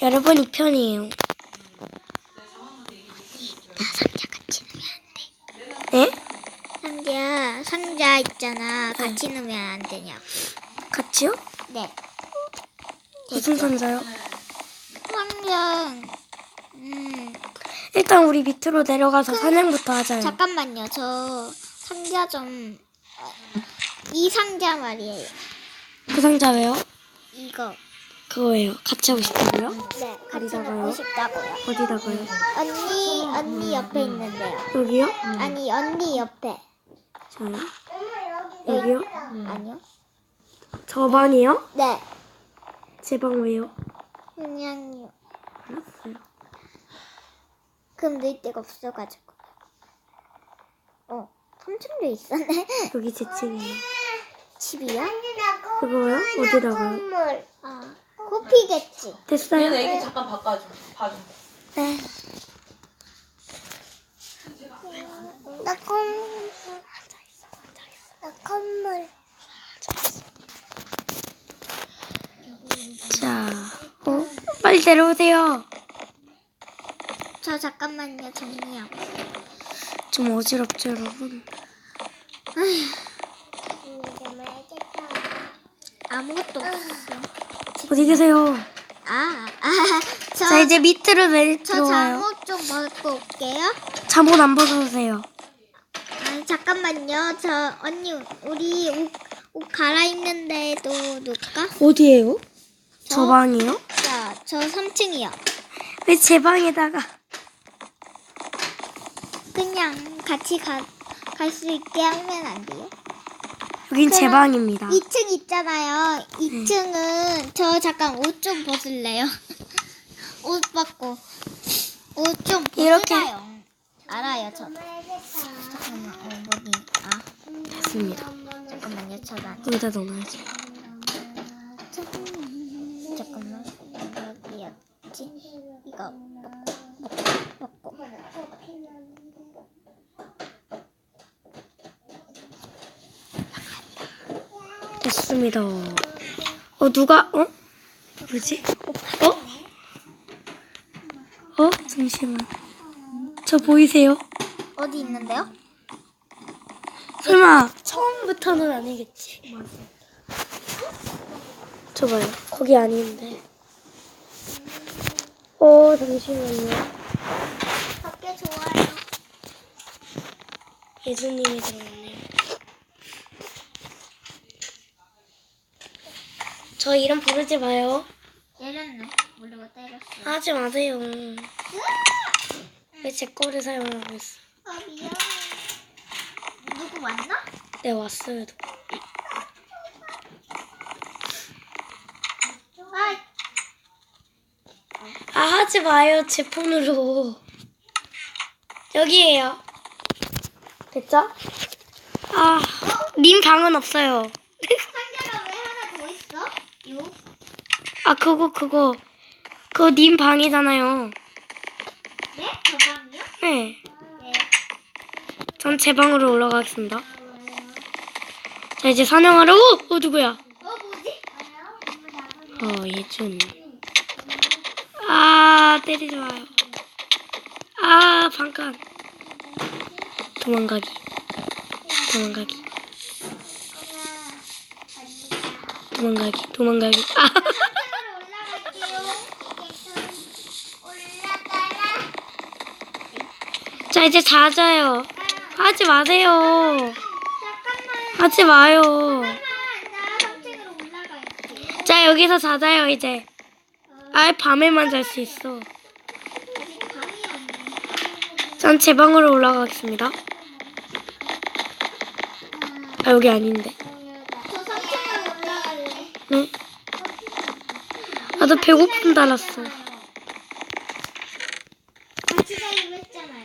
여러분 이 편이에요. 상자 같이 넣으면 안 돼. 네? 상자 상자 있잖아. 같이 넣으면 안 되냐? 같이요? 네. 무슨 상자요? 상자. 음 일단 우리 밑으로 내려가서 사냥부터 하자요. 잠깐만요. 저 상자 좀. 어, 이 상자 말이에요. 그 상자 왜요? 이거. 그거예요. 같이 하고 싶다고요? 네. 같이 어디다가요? 넣고 싶다고요. 어디다가요? 언니 언니 옆에 있는데요. 여기요? 아니 언니 옆에. 저요? 여기요? 아니요. 저 방이요? 네. 제 방 왜요? 그냥요. 알았어요. 그럼 넣을 데가 없어가지고. 어, 3층도 있었네. 여기 제 층이에요. 집이야? 그거요? 어디다가요? 아, 코피겠지. 됐어요? 얘네 애기 잠깐 바꿔줘. 봐줘. 네. 나 건, 나 건물. 자, 어? 빨리 내려오세요. 저 잠깐만요, 정리하고. 좀 어지럽죠, 여러분? 아무것도 없어. 어디 계세요? 아, 아, 저, 자, 이제 밑으로 저 내려와요. 잠옷 좀 벗고 올게요. 잠옷 안 벗어주세요. 아, 잠깐만요. 저 언니 우리 옷, 옷 갈아입는데도 놓을까? 어디에요? 저 저? 방이요? 자, 저 3층이요. 왜 제 방에다가? 그냥 같이 가, 갈 수 있게 하면 안 돼요? 여긴 제 방입니다. 2층 있잖아요. 2층은 저 잠깐 옷 좀 벗을래요. 옷 벗고 옷좀 이렇게. 벗어요. 알아요, 저. 잠깐만, 어, 뭐니? 아, 됐습니다. 잠깐만요, 저는. 여기다 넣어야지. 잠깐만 어디였지? 이거 먹고 먹고 됐습니다. 어, 누가, 어? 뭐지? 어? 어? 잠시만. 저 보이세요? 어디 있는데요? 설마 처음부터는 아니겠지? 저 봐요. 거기 아닌데. 어, 잠시만요. 밖에 좋아요. 예수님이 들어왔네요. 저 이름 부르지 마요. 때렸네. 모르고 때렸어. 하지 마세요. 왜 제 거를 사용하고 있어? 아 미안해. 누구 왔나? 네, 왔어요. 아 아, 하지 마요. 제 폰으로. 여기에요. 됐죠? 아, 님 방은 없어요. 상자가 왜 하나 더 있어? 요? 아, 그거, 그거. 그거 님 방이잖아요. 네? 저 방이요? 네. 네. 전 제 방으로 올라가겠습니다. 자, 이제 사냥하러, 어, 어 누구야? 어 뭐지? 어, 예준. 아, 때리지 마요. 아, 잠깐. 도망가기. 도망가기. 도망가기. 도망가기. 아, 상자로 올라갈게요. 올라가라. 자, 이제 자자요. 하지 마세요. 하지 마요. 잠깐만. 나 3층으로 올라갈게. 자, 여기서 자자요, 이제. 아, 밤에만 잘 수 있어. 전 제 방으로 올라가겠습니다. 아, 여기 아닌데. 저 3층으로 올라갈래. 네. 아, 나 배고픔 달았어. 같이 가기로 했잖아요.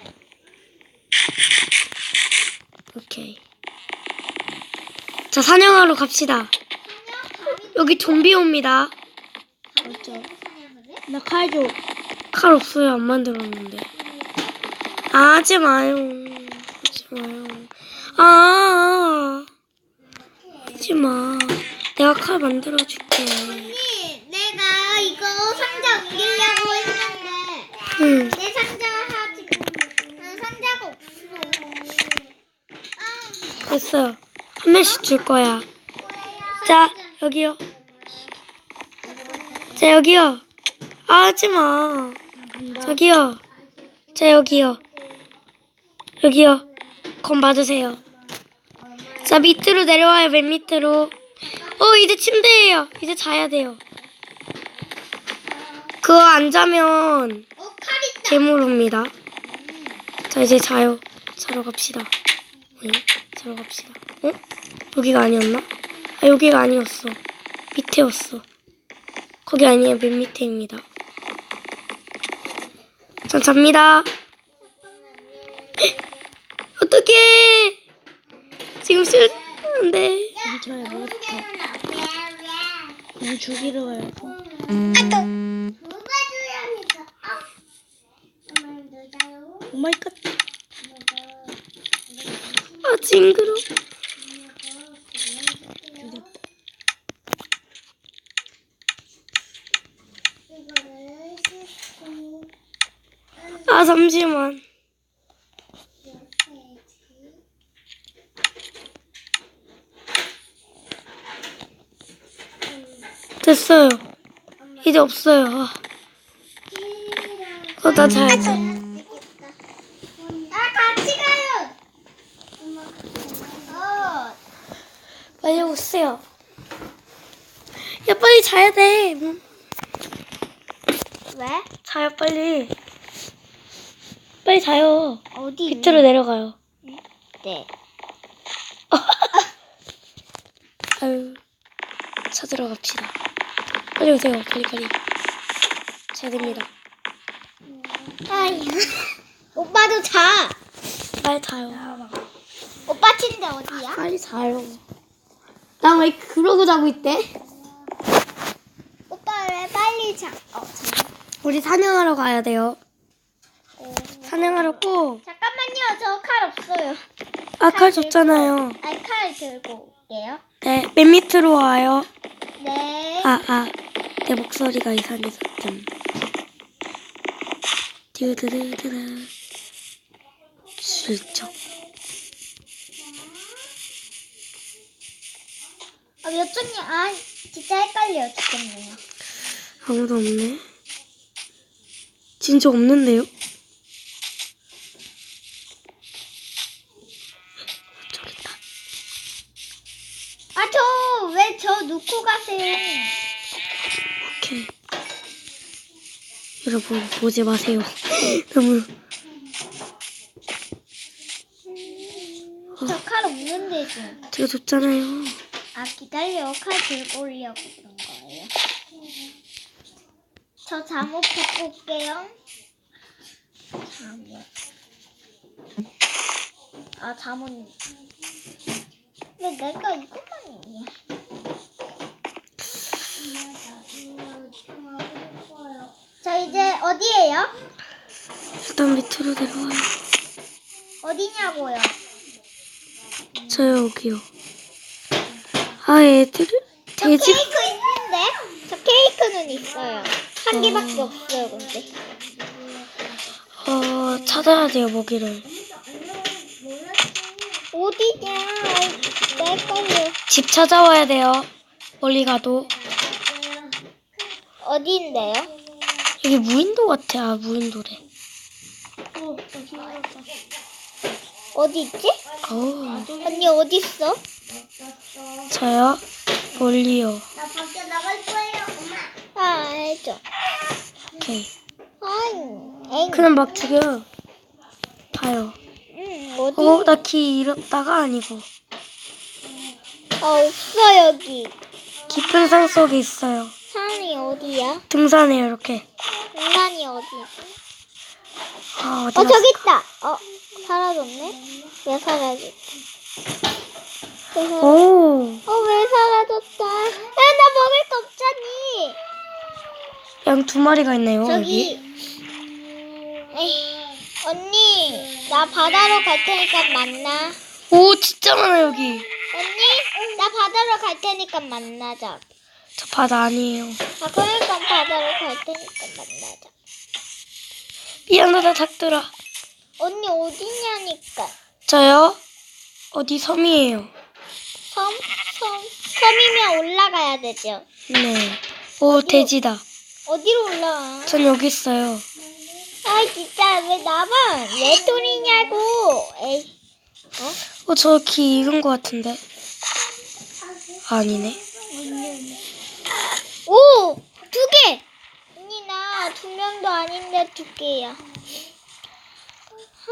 오케이. 자, 사냥하러 갑시다. 여기 좀비 옵니다. 어째? 나칼 줘. 칼 없어요. 안 만들었는데. 아, 하지 마요. 하지 마요. 아, 하지 마. 내가 칼 만들어줄게. 언니, 내가 이거 상자 됐어요. 한 명씩 줄 거야. 자, 여기요. 자, 여기요. 아, 하지 마. 저기요. 자, 여기요. 여기요. 건 받으세요. 자, 밑으로 내려와요, 맨 밑으로. 어, 이제 침대예요. 이제 자야 돼요. 그거 안 자면 어. 괴물 옵니다. 자, 이제 자요. 자러 갑시다. 네, 자러 갑시다. 어? 여기가 아니었나? 아, 여기가 아니었어. 밑에였어. 거기 아니에요. 맨 밑에입니다. 전 잡니다. 어떡해! 지금 쉬는데. 저야 뭐부터? 그냥 주기로 해요. 누가 주야니까? 아. 오 마이 갓. 아, 징그러. 아, 잠시만. 됐어요. 이제 없어요. 아, 어, 나 자야지. 아 같이 가요. 어. 빨리 오세요. 야, 빨리 자야 돼. 음, 왜? 자요, 빨리. 빨리 자요. 어디? 밑으로 내려가요. 네. 아유, 찾으러 갑시다. 빨리 오세요. 빨리, 빨리. 자야 됩니다. 아이. 오빠도 자. 빨리 자요. 오빠 침대 어디야? 빨리 자요. 나 왜 그러고 자고 있대? 오빠 왜 빨리 자? 어, 자. 우리 사냥하러 가야 돼요. 어. 사냥하려고. 잠깐만요. 저 칼 없어요. 아, 칼 줬잖아요. 아니 칼 들고 올게요. 네, 맨 밑으로 와요. 네. 아, 아. 내 목소리가 이상해서 좀. 듀드드드드. 슬쩍. 아, 몇 점이야? 아, 진짜 헷갈려 죽겠네요. 아무도 없네. 진짜 없는데요? 저기 있다. 아, 저 왜 저 놓고 가세요? 오케이. 여러분, 보지 마세요. 너무. 저 칼 없는데 지금. 제가 줬잖아요. 아, 기다려. 칼 들고 오려고 그런 거예요. 저 잠옷 벗고 올게요. 잠옷. 아, 잠옷. 왜 내가 이것만 있냐? 저 이제 어디에요? 일단 밑으로 내려와요. 어디냐고요? 저 여기요. 아, 애들? 저 돼지? 케이크 있는데? 저 케이크는 있어요. 한 개밖에 없어요, 근데. 어, 찾아야 돼요, 먹이를. 어디냐? 진짜 헷갈려. 집 찾아와야 돼요. 멀리 가도. 어디인데요? 여기 무인도 같아. 아, 무인도래. 어디 있지? 어, 언니 어디 있어? 저요? 멀리요. 나 밖에 나갈 거예요, 엄마. 아, 알죠. 오케이. 아이, 엥. 그냥 막 죽여요. 봐요. 응, 어디? 어, 나 키 잃었다가 아니고. 아, 없어, 여기. 깊은 산 속에 있어요. 산이 어디야? 등산해요, 이렇게. 산이 어디지? 아, 어디 어? 저기 있다. 어, 사라졌네? 왜 사라졌지? 오, 어, 왜 사라졌다? 야, 나 먹을 거 없잖니. 양 두 마리가 있네요, 저기. 여기. 에이, 언니, 나 바다로 갈 테니까 만나. 오, 진짜 많아, 여기. 언니, 나 바다로 갈 테니까 만나자. 저 바다 아니에요. 아, 그러니까 바다로 갈 테니까 만나자. 미안하다, 닭들아. 언니 어디냐니까. 저요? 어디 섬이에요? 섬, 섬, 섬이면 올라가야 되죠. 네. 오, 돼지다. 어디로 올라가? 전 여기 있어요. 아 진짜 왜 나만 왜 소리냐고. 에이. 어, 저기 잃은 것 같은데. 아니네. 오! 두 개! 언니 나 두 명도 아닌데 두 개야.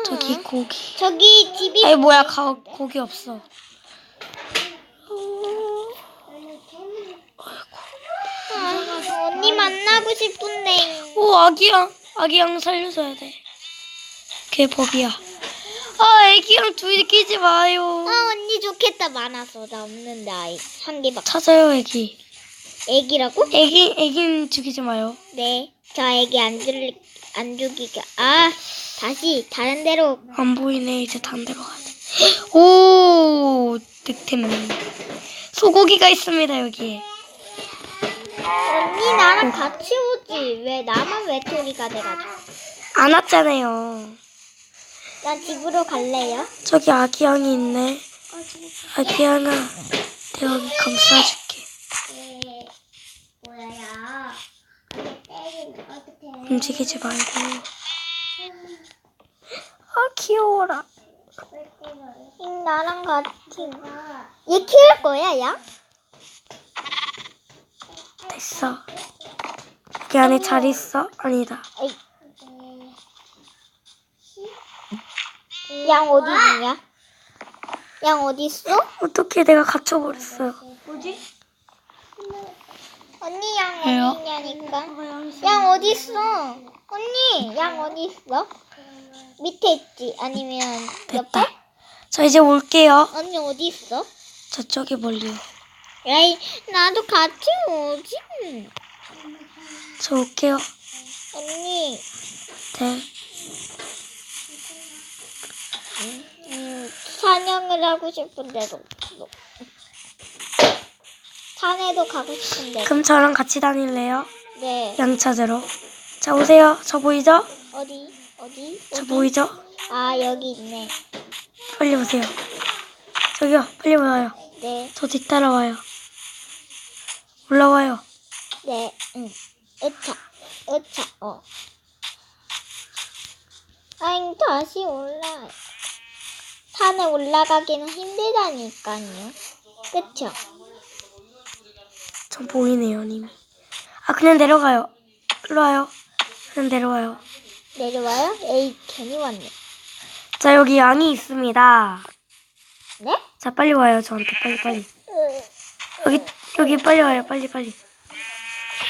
저기 고기. 저기 집이 아이, 뭐야, 가, 고기 없어. 아, 언니 만나고 싶은데. 오, 아기양. 아기양 살려줘야 돼. 걔 법이야. 아, 애기양 둘이 끼지 마요. 아 언니 좋겠다 많아서 나 없는데 아이 한 개밖에. 찾아요, 애기. 애기라고? 애기, 애기는 죽이지 마요. 네. 저 애기 안 줄, 안 죽이게. 아 다시 다른 데로. 안 보이네. 이제 다른 데로 가야 돼. 오, 득템. 소고기가 있습니다, 여기에. 언니 나랑 같이 오지. 왜 나만 외톨이가 돼가지고. 안 왔잖아요. 나 집으로 갈래요? 저기 아기 양이 있네. 아기 양아, 내가 여기 감싸줄게. 뭐야? 움직이지 말고. 아, 귀여워라. 응, 나랑 같이. 얘 키울 거야, 야? 됐어. 여기 안에 잘 있어? 아니다. 양 어디 있냐? 양 어디 있어? 어떻게 내가 갇혀버렸어요. 언니 양 왜요? 어디 있냐니까. 양 어디 있어? 언니 양 어디 있어? 밑에 있지? 아니면 옆에? 됐다. 저 이제 올게요. 언니 어디 있어? 저쪽에 멀리요. 에이 나도 같이 오지. 저 올게요. 언니 네. 음, 사냥을 하고 싶은데도 없어. 산에도 가고 싶은데. 그럼 저랑 같이 다닐래요? 네. 양 찾으러. 자, 오세요. 저 보이죠? 어디? 어디? 저 어디? 보이죠? 아 여기 있네. 빨리 오세요. 저기요, 빨리 와요. 네. 저 뒤따라와요. 올라와요. 네. 응. 으차. 으차. 어. 아잉 다시 올라. 산에 올라가기는 힘들다니까요. 그쵸? 전 보이네요, 님이. 아, 그냥 내려가요. 일로 와요. 그냥 내려와요. 내려와요? 에이 괜히 왔네. 자, 여기 양이 있습니다. 네? 자, 빨리 와요. 저한테 빨리 빨리. 으, 여기 여기 빨리 와요. 빨리 빨리.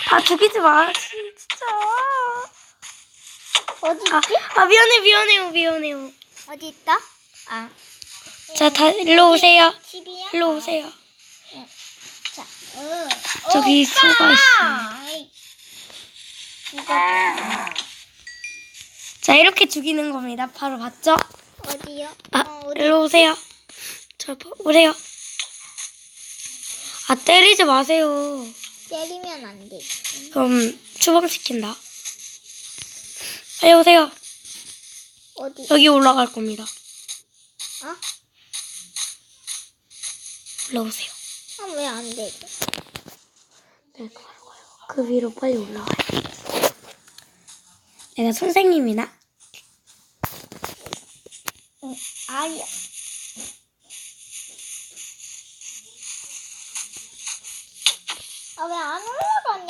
아, 죽이지 마. 진짜. 어디 아, 있지? 아 미안해, 미안해요, 미안해요. 어디 있다? 아. 자, 다 일로 오세요. 집이야? 일로 오세요. 자. 으. 저기 소가 있어. 아이. 이거 자, 이렇게 죽이는 겁니다. 바로 봤죠? 어디요? 아, 어, 어디? 일로 오세요. 저 봐- 오세요. 아, 때리지 마세요. 때리면 안 돼. 그럼 추방시킨다. 빨리 오세요. 어디? 여기 올라갈 겁니다. 어? 올라오세요. 아, 왜 안 돼? 네, 그 위로 빨리 올라와요. 내가 선생님이나? 응. 아야.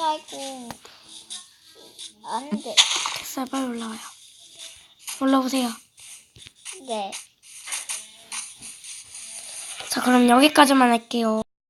올라가냐고. 안 돼. 됐어요. 빨리 올라와요. 올라오세요. 네. 자, 그럼 여기까지만 할게요.